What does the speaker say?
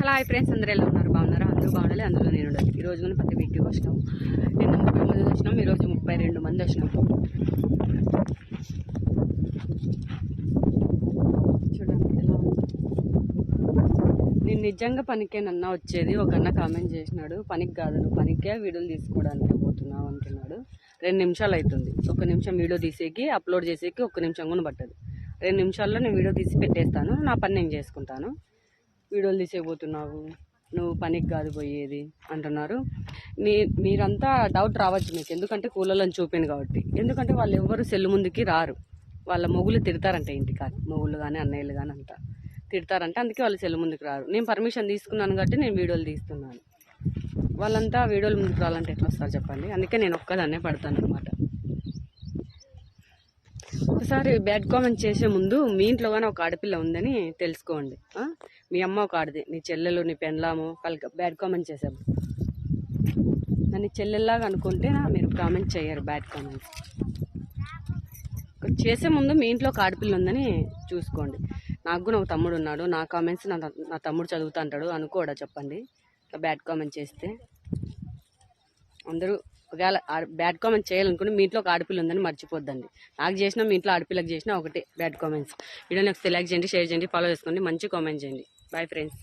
Hello hi friends అందరూ ఎలా ఉన్నారు బాగున్నారు? అందరూ బాగుండాలి అందులో నేను ఉండాలి ఈ రోజు మనం ప్రతి వీక్కి వచ్చినాం నిన్న ముప్పై మంది వచ్చినాం ఈరోజు ముప్పై రెండు మంది వచ్చినాం చూడండి ఎలా నేను నిజంగా పనికేనన్నా వచ్చేది ఒక అన్న కామెంట్ చేసినాడు. పనికి కాదు నువ్వు పనికే వీడియోలు తీసుకోవడానికి పోతున్నావు అంటున్నాడు. రెండు నిమిషాలు అవుతుంది ఒక నిమిషం వీడియో తీసేకి అప్లోడ్ చేసేకి ఒక నిమిషం కూడా పట్టదు. రెండు నిమిషాల్లో నేను వీడియో తీసి పెట్టేస్తాను నా పని నేను చేసుకుంటాను. వీడియోలు తీసేయబోతున్నావు. నువ్వు పనికి కాదు పోయేది అంటున్నారు. మీ మీరంతా డౌట్ రావచ్చు మీకు. ఎందుకంటే కూలలో చూపాను కాబట్టి. ఎందుకంటే వాళ్ళు ఎవ్వరు సెల్లు ముందుకి రారు. వాళ్ళ మొగులు తిడతారంట ఇంటికాడ. మొగులు కానీ అన్నయ్యలు కానీ అంతా. తిడతారంటే. అందుకే వాళ్ళు సెల్లు ముందుకు రారు. నేను పర్మిషన్ తీసుకున్నాను కాబట్టి నేను వీడియోలు తీస్తున్నాను. వాళ్ళంతా వీడియోలు ముందుకు రావాలంటే ఎట్లా వస్తారు చెప్పండి? అందుకే నేను ఒక్కదాన్నే పడతాను అనమాట ఒకసారి బ్యాడ్ కామెంట్ చేసే ముందు మీ ఇంట్లో కానీ ఒక ఆడపిల్ల ఉందని తెలుసుకోండి. మీ అమ్మ ఒక ఆడది. నీ చెల్లెలు నీ పెన్లాము వాళ్ళకి బ్యాడ్ కామెంట్ చేసాము నన్ను చెల్లెల్లాగా అనుకుంటే మీరు కామెంట్ చేయరు బ్యాడ్ కామెంట్స్. చేసే ముందు మీ ఇంట్లో ఒక ఆడపిల్ల ఉందని చూసుకోండి. నాకు కూడా ఒక తమ్ముడు ఉన్నాడు. నా కామెంట్స్ నా నా తమ్ముడు చదువుతా అంటాడు. అనుకోడా చెప్పండి? బ్యాడ్ కామెంట్ చేస్తే. అందరూ ఒకవేళ బ్యాడ్ కామెంట్ చేయాలనుకుంటే మీ ఇంట్లో ఒక ఆడపిల్ల ఉందని మర్చిపోద్దండి. నాకు చేసినా మీ ఇంట్లో ఆడపిల్లకి చేసినా ఒకటే బ్యాడ్ కామెంట్స్. వీడియో నాకు సెలెక్ట్ చేయండి షేర్ చేయండి ఫాలో చేసుకోండి. మంచి కామెంట్ చేయండి. Bye friends